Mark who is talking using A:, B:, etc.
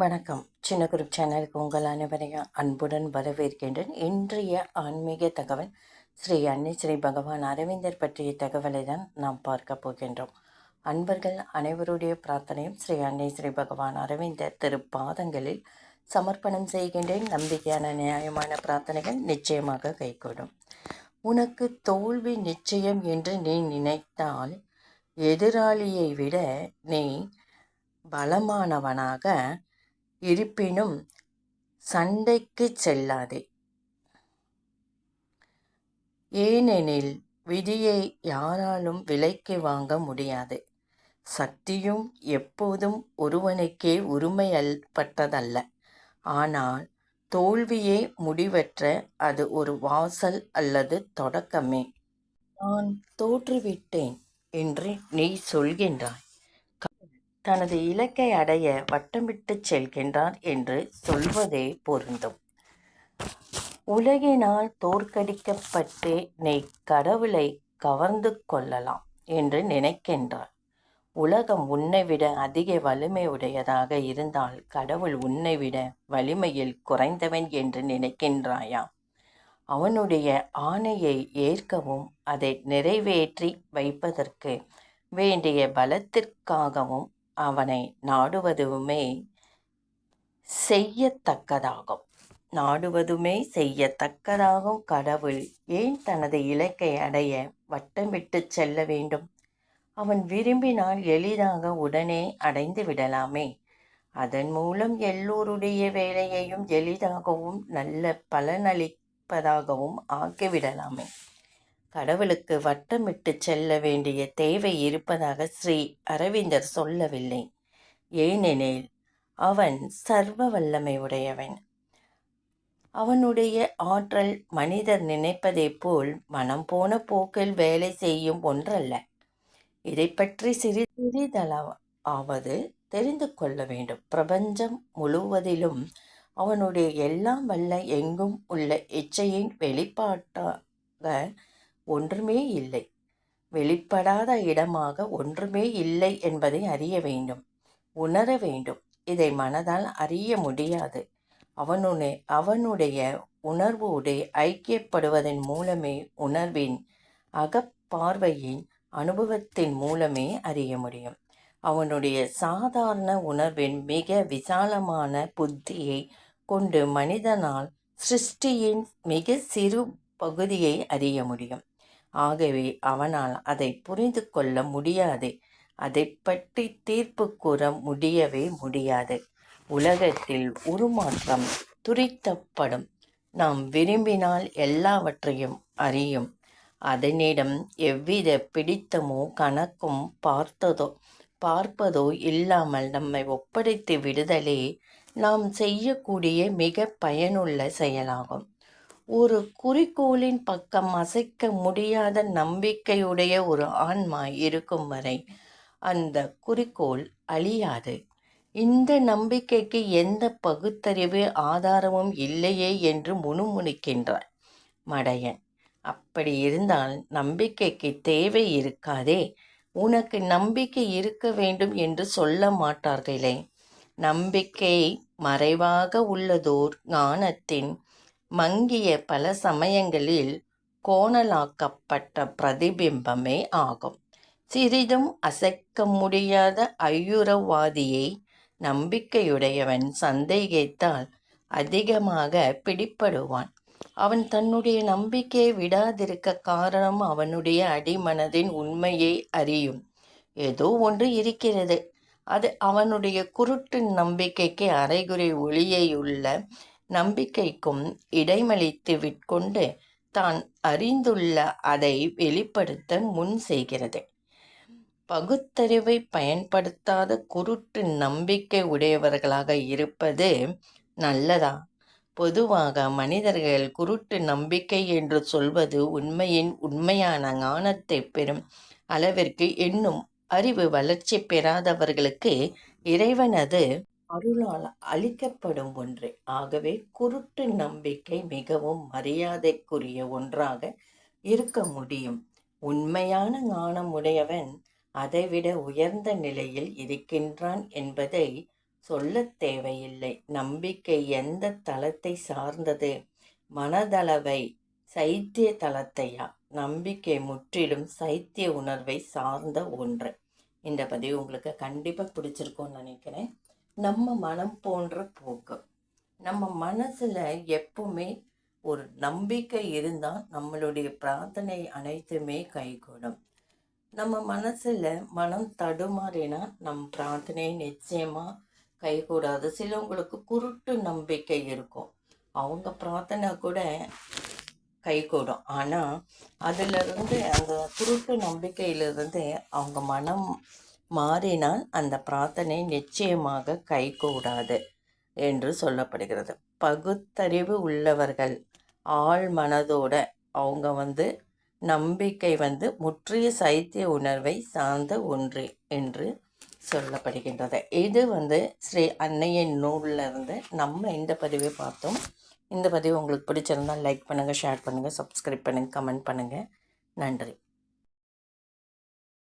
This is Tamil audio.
A: வணக்கம். சின்ன குரூப் சேனலுக்கு உங்கள் அனைவரையும் அன்புடன் வரவேற்கின்றேன். இன்றைய ஆன்மீக தகவல் ஸ்ரீ அன்னை ஸ்ரீ பகவான் அரவிந்தர் பற்றிய தகவலை தான் நாம் பார்க்க போகின்றோம். அன்பர்கள் அனைவருடைய பிரார்த்தனையும் ஸ்ரீ அன்னை ஸ்ரீ பகவான் அரவிந்தர் திருப்பாதங்களில் சமர்ப்பணம் செய்கின்றேன். நம்பிக்கையான நியாயமான பிரார்த்தனைகள் நிச்சயமாக கைகூடும். உனக்கு தோல்வி நிச்சயம் என்று நீ நினைத்தால் எதிராளியை விட நீ பலமானவனாக இருப்பினும் சண்டைக்கு செல்லாதே. ஏனெனில் விதியை யாராலும் விலைக்கு வாங்க முடியாது. சக்தியும் எப்போதும் ஒருவனுக்கே உரிமையல்பட்டதல்ல. ஆனால் தோல்வியே முடிவற்ற அது ஒரு வாசல் அல்லது தொடக்கமே. நான் தோற்றுவிட்டேன் என்று நீ சொல்கின்றாய். தனது இலக்கை அடைய வட்டமிட்டு செல்கின்றார் என்று சொல்வதே பொருந்தும். உலகினால் தோற்கடிக்கப்பட்டு நீ கடவுளை கவர்ந்து கொள்ளலாம் என்று நினைக்கின்றார் உலகம் உன்னை விட அதிக வலிமை உடையதாக இருந்தால் கடவுள் உன்னை விட வலிமையில் குறைந்தவன் என்று நினைக்கின்றாயா? அவனுடைய ஆணையை ஏற்கவும் அதை நிறைவேற்றி வைப்பதற்கு வேண்டிய பலத்திற்காகவும் அவனை நாடுவதுமே செய்யத்தக்கதாகும். நாடுவதுமே செய்யத்தக்கதாகும். கடவுள் ஏன் தனது இலக்கை அடைய வட்டமிட்டு செல்ல வேண்டும்? அவன் விரும்பினால் எளிதாக உடனே அடைந்து விடலாமே. அதன் மூலம் எல்லோருடைய வேலையையும் எளிதாகவும் நல்ல பலனளிப்பதாகவும் ஆக்கிவிடலாமே கடவுளுக்கு வட்டமிட்டு செல்ல வேண்டிய தேவை இருப்பதாக ஸ்ரீ அரவிந்தர் சொல்லவில்லை. ஏனெனில் அவன் சர்வ வல்லமை உடையவன். அவனுடைய ஆற்றல் மனிதர் நினைப்பதை போல் மனம் போன போக்கில் வேலை செய்யும் ஒன்றல்ல. இதை பற்றி சிறி சிறிதளவாவது தெரிந்து கொள்ள வேண்டும். பிரபஞ்சம் முழுவதிலும் அவனுடைய எல்லாம் வல்ல எங்கும் உள்ள இச்சையின் வெளிப்பாட்டாக ஒன்றுமே இல்லை. வெளிப்படாத இடமாக ஒன்றுமே இல்லை என்பதை அறிய வேண்டும். உணர வேண்டும். இதை மனதால் அறிய முடியாது. அவனுடைய அவனுடைய உணர்வோடு ஐக்கியப்படுவதன் மூலமே உணர்வின் அகப்பார்வையின் அனுபவத்தின் மூலமே அறிய முடியும். அவனுடைய சாதாரண உணர்வின் மிக விசாலமான புத்தியை கொண்டு மனிதனால் சிருஷ்டியின் மிக சிறு பகுதியை அறிய முடியும். ஆகவே அவனால் அதை புரிந்து கொள்ள முடியாது. அதை பற்றி தீர்ப்பு கூற முடியவே முடியாது. உலகத்தில் உருமாற்றம் துரித்தப்படும். நாம் விரும்பினால் எல்லாவற்றையும் அறியும். அதனிடம் எவ்வித பிடித்தமோ கணக்கும் பார்த்ததோ பார்ப்பதோ இல்லாமல் நம்மை ஒப்படைத்து விடுதலே நாம் செய்யக்கூடிய மிக பயனுள்ள செயலாகும். ஒரு குறிக்கோளின் பக்கம் அசைக்க முடியாத நம்பிக்கையுடைய ஒரு ஆன்மா இருக்கும் வரை அந்த குறிக்கோள் அழியாது. இந்த நம்பிக்கைக்கு எந்த பகுத்தறிவு ஆதாரமும் இல்லையே என்று முணுமுணுக்கின்றார் மடையன். அப்படி இருந்தால் நம்பிக்கைக்கு தேவை இருக்காதே. உனக்கு நம்பிக்கை இருக்க வேண்டும் என்று சொல்ல மாட்டார்களே. நம்பிக்கை மறைவாக உள்ளதோர் ஞானத்தின் மங்கிய பல சமயங்களில் கோணலாக்கப்பட்ட பிரதிபிம்பமே ஆகும். சிறிதும் அசைக்க முடியாத ஐயுறவாதியை நம்பிக்கையுடையவன் சந்தேகித்தால் அதிகமாக பிடிப்படுவான். அவன் தன்னுடைய நம்பிக்கையை விடாதிருக்க காரணம் அவனுடைய அடிமனதின் உண்மையை அறியும். ஏதோ ஒன்று இருக்கிறது. அது அவனுடைய குருட்டு நம்பிக்கைக்கு அரைகுறை ஒளியையுள்ள நம்பிக்கைக்கும் இடைமளித்து விட்கொண்டு தான் அறிந்துள்ள அதை வெளிப்படுத்த முன் செய்கிறது. பகுத்தறிவை பயன்படுத்தாத குருட்டு நம்பிக்கை உடையவர்களாக இருப்பது நல்லதா? பொதுவாக மனிதர்கள் குருட்டு நம்பிக்கை என்று சொல்வது உண்மையின் உண்மையான ஞானத்தை பெறும் அளவிற்கு இன்னும் அறிவு வளர்ச்சி பெறாதவர்களுக்கு இறைவனது அருளால் அளிக்கப்படும் ஒன்று. ஆகவே குருட்டு நம்பிக்கை மிகவும் மரியாதைக்குரிய ஒன்றாக இருக்க முடியும். உண்மையான ஞானம் உடையவன் அதைவிட உயர்ந்த நிலையில் இருக்கின்றான் என்பதை சொல்லத் தேவையில்லை. நம்பிக்கை எந்த தளத்தை சார்ந்தது? மனதளவை சைத்திய தளத்தையா? நம்பிக்கை முற்றிலும் சைத்திய உணர்வை சார்ந்த ஒன்று. இந்த பதிவு உங்களுக்கு கண்டிப்பாக பிடிச்சிருக்கும்னு நினைக்கிறேன். நம்ம மனம் போன்ற போக்கு. நம்ம மனசில் எப்பவுமே ஒரு நம்பிக்கை இருந்தால் நம்மளுடைய பிரார்த்தனை அனைத்துமே கைகூடும். நம்ம மனசில் மனம் தடுமாறினா நம் பிரார்த்தனை நிச்சயமாக கைகூடாது. சிலவங்களுக்கு குருட்டு நம்பிக்கை இருக்கும். அவங்க பிரார்த்தனை கூட கைகூடும். ஆனால் அதிலிருந்து அந்த குருட்டு நம்பிக்கையிலிருந்து அவங்க மனம் மாறினால் அந்த பிரார்த்தனை நிச்சயமாக கைகூடாது என்று சொல்லப்படுகிறது. பகுத்தறிவு உள்ளவர்கள் ஆழ் மனதோட அவங்க வந்து நம்பிக்கை வந்து முற்றிய சைத்திய உணர்வை சார்ந்த ஒன்று என்று சொல்லப்படுகின்றது. இது வந்து ஸ்ரீ அன்னையின் நூலில் இருந்து நம்ம இந்த பதிவை பார்த்தோம். இந்த பதிவு உங்களுக்கு பிடிச்சிருந்தால் லைக் பண்ணுங்கள் ஷேர் பண்ணுங்கள் சப்ஸ்கிரைப் பண்ணுங்கள் கமெண்ட் பண்ணுங்கள் நன்றி.